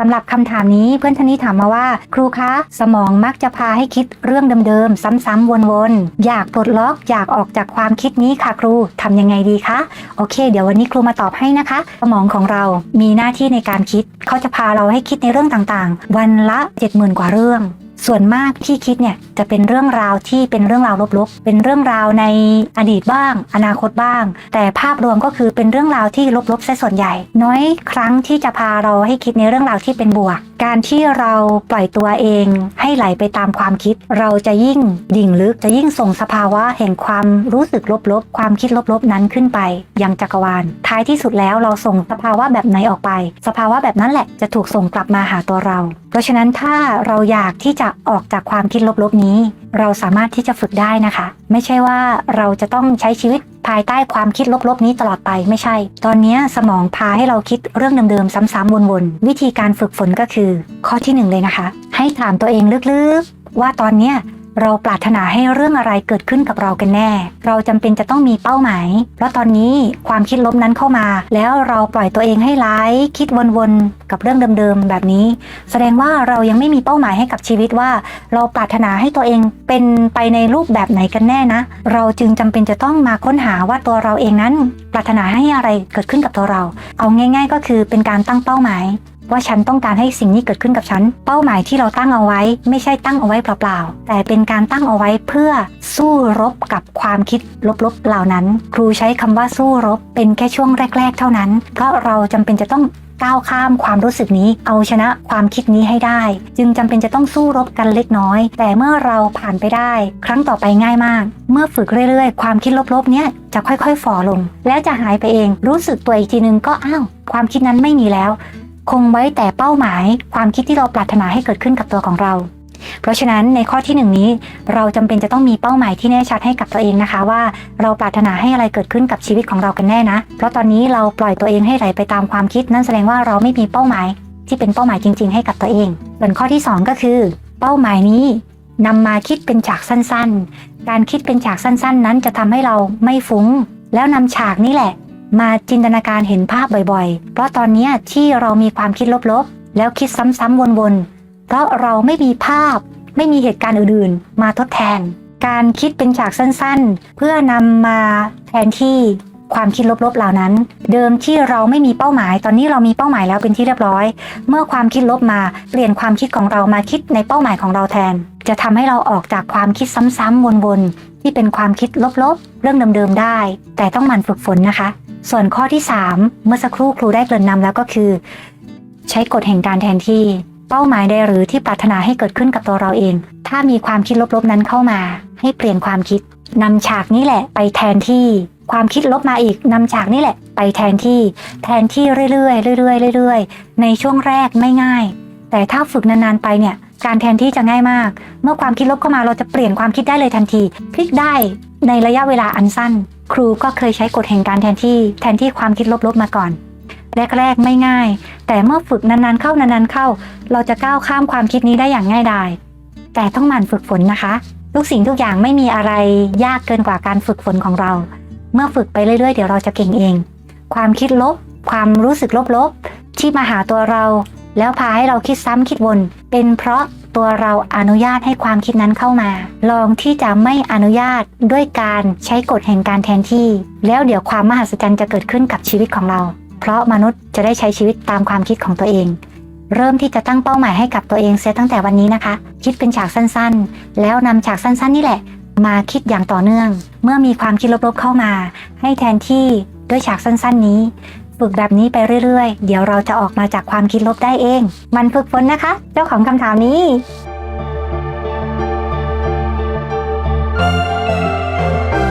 สำหรับคำถามนี้เพื่อนท่านนี้ถามมาว่า ครูคะ สมองมักจะพาให้คิดเรื่องเดิมๆ ซ้ำๆวนๆ อยากปลดล็อกอยากออกจากความคิดนี้ค่ะครูทำยังไงดีคะ โอเค เดี๋ยววันนี้ครูมาตอบให้นะคะ สมองของเรามีหน้าที่ในการคิด เขาจะพาเราให้คิดในเรื่องต่างๆ วันละ 70,000 กว่าเรื่อง ส่วนมากที่คิดเนี่ย จะเป็นเรื่องราวที่เป็นเรื่องราวลบๆ เป็นเรื่องราวในอดีตบ้าง อนาคตบ้าง แต่ภาพรวมก็คือเป็นเรื่องราวที่ลบๆซะส่วนใหญ่ น้อยครั้งที่จะพาเราให้คิดในเรื่องราวที่เป็นบวก การที่เราปล่อยตัวเองให้ไหลไปตามความคิด เราจะยิ่งดิ่งลึกจะยิ่งส่งสภาวะแห่งความรู้สึกลบๆ ความคิดลบๆนั้นขึ้นไปยังจักรวาล ท้ายที่สุดแล้วเราส่งสภาวะแบบไหนออกไป สภาวะแบบนั้นแหละจะถูกส่งกลับมาหาตัวเรา เพราะฉะนั้นถ้าเราอยากที่จะออกจากความคิดลบๆนี้เราสามารถที่จะฝึกได้นะคะ ไม่ใช่ว่าเราจะต้องใช้ชีวิตภายใต้ความคิดลบๆนี้ตลอดไปไม่ใช่ ตอนนี้สมองพาให้เราคิดเรื่องเดิมๆซ้ำๆวนๆ วิธีการฝึกฝนก็คือ ข้อที่หนึ่งเลยนะคะ ให้ถามตัวเองลึกๆ ว่าตอนเนี้ย เราปรารถนาให้เรื่องอะไรเกิดขึ้นกับเรากันแน่ เราจำเป็นจะต้องมีเป้าหมาย เพราะตอนนี้ความคิดลบนั้นเข้ามา แล้วเราปล่อยตัวเองให้ไหลคิดวนๆกับเรื่องเดิมๆแบบนี้ แสดงว่าเรายังไม่มีเป้าหมายให้กับชีวิตว่า เราปรารถนาให้ตัวเองเป็นไปในรูปแบบไหนกันแน่นะ เราจึงจำเป็นจะต้องมาค้นหาว่าตัวเราเองนั้น ปรารถนาให้อะไรเกิดขึ้นกับตัวเรา เอาง่าย ๆ ก็คือเป็นการตั้งเป้าหมาย ว่าฉันต้องการให้สิ่งนี้เกิดขึ้นกับฉัน เป้าหมายที่เราตั้งเอาไว้ ไม่ใช่ตั้งเอาไว้เปล่าๆ แต่เป็นการตั้งเอาไว้เพื่อสู้รบกับความคิดลบๆเหล่านั้น ครูใช้คำว่าสู้รบ เป็นแค่ช่วงแรก ๆ เท่านั้น เพราะเราจำเป็นจะต้องก้าวข้ามความรู้สึกนี้เอาชนะความคิดนี้ให้ได้ จึงจำเป็นจะต้องสู้รบกันเล็กน้อย แต่เมื่อเราผ่านไปได้ ครั้งต่อไปง่ายมาก เมื่อฝึกเรื่อยๆ ความคิดลบๆ เนี้ยจะค่อยๆฝ่อลง แล้วจะหายไปเอง รู้สึกตัวอีกทีนึงก็อ้าวความคิดนั้นไม่มีแล้ว คงไว้แต่เป้าหมายความคิดที่เราปรารถนาให้เกิดขึ้นกับตัวของเรา เพราะฉะนั้นในข้อที่หนึ่งนี้เราจำเป็นจะต้องมีเป้าหมายที่แน่ชัดให้กับตัวเองนะคะ ว่าเราปรารถนาให้อะไรเกิดขึ้นกับชีวิตของเรากันแน่นะ เพราะตอนนี้เราปล่อยตัวเองให้ไหลไปตามความคิด นั่นแสดงว่าเราไม่มีเป้าหมายที่เป็นเป้าหมายจริง ๆ ให้กับตัวเองส่วนข้อที่สองก็คือ เป้าหมายนี้นำมาคิดเป็นฉากสั้นๆ การคิดเป็นฉากสั้นๆ นั้นจะทำให้เราไม่ฟุ้ง แล้วนำฉากนี้แหละ มาจินตนาการเห็นภาพบ่อยๆ เพราะตอนนี้ที่เรามีความคิดลบๆ แล้วคิดซ้ำๆวนๆ เพราะเราไม่มีภาพ ไม่มีเหตุการณ์อื่นๆ มาทดแทน การคิดเป็นฉากสั้นๆ เพื่อนำมาแทนที่ความคิดลบๆ เหล่านั้น เดิมที่เราไม่มีเป้าหมาย ตอนนี้เรามีเป้าหมายแล้วเป็นที่เรียบร้อย เมื่อความคิดลบมาเปลี่ยนความคิดของเรามาคิดในเป้าหมายของเราแทน จะทำให้เราออกจากความคิดซ้ำๆวนๆที่เป็นความคิดลบๆ เรื่องเดิมๆได้ แต่ต้องหมั่นฝึกฝนนะคะ ส่วนข้อที่ 3 เมื่อสักครู่ครูได้เกริ่นนำแล้วก็คือ ใช้กฎแห่งการแทนที่ เป้าหมายใดหรือที่ปรารถนาให้เกิดขึ้นกับตัวเราเอง ถ้ามีความคิดลบๆนั้นเข้ามา ให้เปลี่ยนความคิดนำฉากนี้แหละ ไปแทนที่ความคิดลบมาอีกนำฉากนี้แหละ ไปแทนที่ แทนที่เรื่อยๆเรื่อยๆเรื่อยๆ ในช่วงแรกไม่ง่าย แต่ถ้าฝึกนานๆไปเนี่ย การแทนที่จะง่ายมาก เมื่อความคิดลบเข้ามาเราจะเปลี่ยนความคิดได้เลยทันที พลิกได้ในระยะเวลาอันสั้น ครูก็เคยใช้กฎแห่งการแทนที่แทนที่ความคิดลบๆมาก่อน แรกๆไม่ง่าย แต่เมื่อฝึกนานๆเข้านานๆเข้า เราจะก้าวข้ามความคิดนี้ได้อย่างง่ายดายแต่ต้องหมั่นฝึกฝนนะคะ ทุกสิ่งทุกอย่างไม่มีอะไรยากเกินกว่าการฝึกฝนของเรา เมื่อฝึกไปเรื่อยๆ เดี๋ยวเราจะเก่งเอง ความคิดลบ ความรู้สึกลบๆที่มาหาตัวเรา แล้วพาให้เราคิดซ้ำคิดวน เป็นเพราะ ตัวเราอนุญาตให้ความคิดนั้นเข้ามา ลองที่จะไม่อนุญาตด้วยการใช้กฎแห่งการแทนที่ แล้วเดี๋ยวความมหัศจรรย์จะเกิดขึ้นกับชีวิตของเรา เพราะมนุษย์จะได้ใช้ชีวิตตามความคิดของตัวเอง เริ่มที่จะตั้งเป้าหมายให้กับตัวเองเสียตั้งแต่วันนี้นะคะ คิดเป็นฉากสั้นๆ แล้วนำฉากสั้นๆ นี่แหละ มาคิดอย่างต่อเนื่อง เมื่อมีความคิดลบๆเข้ามา ให้แทนที่ด้วยฉากสั้น ๆ นี้ ฝึกแบบนี้ไปเรื่อยๆ เดี๋ยวเราจะออกมาจากความคิดลบได้เอง มันฝึกฝนนะคะ เจ้าของคำถามนี้